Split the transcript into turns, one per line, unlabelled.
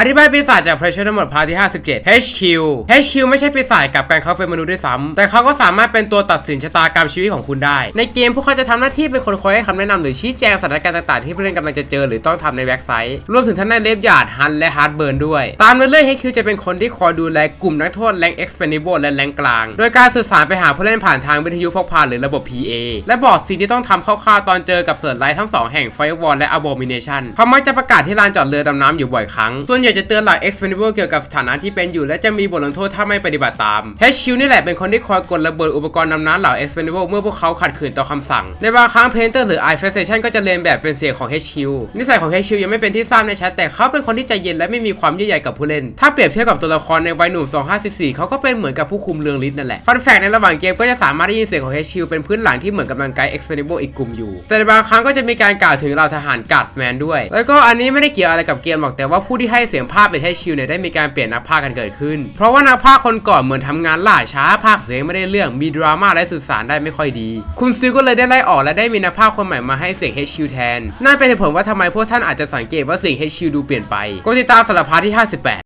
อธิบายปีศาจจาก Pressure ทั้งหมดพาร์ทที่ 57 HQ HQ ไม่ใช่ปีศาจกับการเขาเป็นมนุษย์ด้วยซ้ำแต่เขาก็สามารถเป็นตัวตัดสินชะตากรรมชีวิตของคุณได้ ในเกมพวกเขาจะทำหน้าที่เป็นคนคอยให้คำแนะนำหรือชี้แจงสถานการณ์ต่างๆ ที่ผู้เล่นกำลังจะเจอหรือต้องทำในแว็กไซต์รวมถึงทั้งในเลฟยาร์ดฮันและฮาร์ดเบิร์นด้วย ตามเรื่อง HQ จะเป็นคนที่คอยดูแลกลุ่มนักโทษแรง Expendable และแรงกลาง โดยการสื่อสารไปหาผู้เล่นผ่านทางวิทยุพกพาหรือระบบ PA และบอกสิ่งที่ต้องทำคร่าวๆตอนเจอกับเสิร์ชไลท์ทั้งสองแห่ง Firewall และ Abomination เขามักจะประกาศที่ลานจอดเรือดำน้ำอยู่บ่อยครั้งส่วนใหญ่จะเตือนหลัก Expendable เกี่ยวกับสถานะที่เป็นอยู่ และจะมีบทลงโทษถ้าไม่ปฏิบัติตาม HQ นี่แหละเป็นคนที่คอยกดระเบิดอุปกรณ์ดำน้ำเหล่า Expendable เมื่อพวกเขาขัดขืนต่อคำสั่ง ในบางครั้ง Painter หรือ Infestation ก็จะเรียนแบบเป็นเสียงของ HQ นิสัยของ HQ ยังไม่เป็นที่ทราบในชัดแต่เขาเป็นคนที่ใจเย็นและไม่มีความเยื่อใยกับผู้เล่น ถ้าเปรียบเทียบกับตัวละครในวัยหนุ่ม 2544 เขาก็เป็นเหมือนกับผู้คุมเรืองฤทธิ์นั่นแหละฟันแฟกในระหว่างเกมก็จะสามารถได้ยินเสียงของ HQ เป็นพื้นหลังที่เหมือนกำลังไกด์ Expendable อีกกลุ่มอยู่ แต่ในบางครั้งก็จะมีการกล่าวถึงเหล่าทหารการ์ดแมนด้วย แล้วก็อันนี้ไม่ได้เกี่ยวอะไรกับเกมหรอกแต่ว่าผู้ที่ให้เสียงภาคเป็น HQ เนี่ยได้มีการเปลี่ยนนักพาพกันเกิดขึ้น เพราะว่านักพากคนก่อนเหมือนทำงานล่าช้าภาคเสียงไม่ได้เรื่องมีดราม่าและสื่อสารได้ไม่ค่อยดี คุณซื้อก็เลยได้ไล่ออกและได้มีนักพากคนใหม่มาให้เสียง HQ แทนนั่นเป็นเหตุผลว่าทำไมพวกท่านอาจจะสังเกตว่าเสียง HQ ดูเปลี่ยนไปกดติดตามสารพัดที่ 58